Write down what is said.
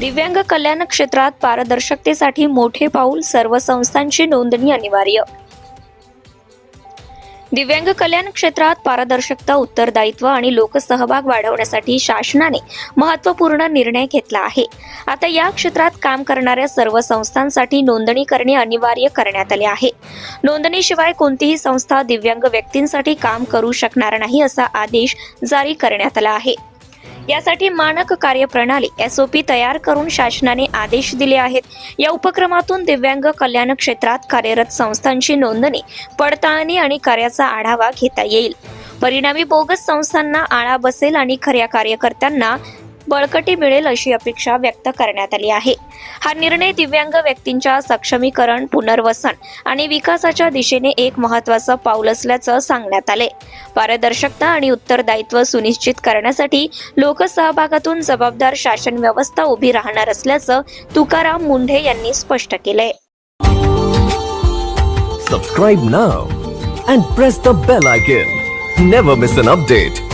दिव्यांग कल्याण क्षेत्रात पारदर्शकतेसाठी मोठे पाऊल सर्व संस्थांची नोंदणी अनिवार्य. दिव्यांग कल्याण क्षेत्रात पारदर्शकता उत्तरदायित्व आणि लोकसहभाग वाढवण्यासाठी शासनाने महत्त्वपूर्ण निर्णय घेतला आहे. आता या क्षेत्रात काम करणाऱ्या सर्व संस्थांसाठी नोंदणी करणे अनिवार्य करण्यात आले आहे. नोंदणीशिवाय कोणतीही संस्था दिव्यांग व्यक्तींसाठी काम करू शकणार नाही असा आदेश जारी करण्यात आला आहे. यासाठी मानक कार्यप्रणाली एसओपी तयार करून शासनाने आदेश दिले आहेत. या उपक्रमातून दिव्यांग कल्याण क्षेत्रात कार्यरत संस्थांची नोंदणी पडताळणी आणि कार्याचा आढावा घेता येईल. परिणामी बोगस संस्थांना आळा बसेल आणि खऱ्या कार्यकर्त्यांना बळकटी मिळेल अशी अपेक्षा व्यक्त करण्यात आली आहे. हा निर्णय दिव्यांग व्यक्तींच्या सक्षमीकरण पुनर्वसन आणि विकासाच्या दिशेने एक महत्वाचं पाऊल असल्याचं सांगण्यात आले. पारदर्शकता आणि उत्तरदायित्व सुनिश्चित करण्यासाठी लोकसहभागातून जबाबदार शासन व्यवस्था उभी राहणार असल्याचं तुकाराम मुंढे यांनी स्पष्ट केलंय. Subscribe now and press the bell icon never miss an update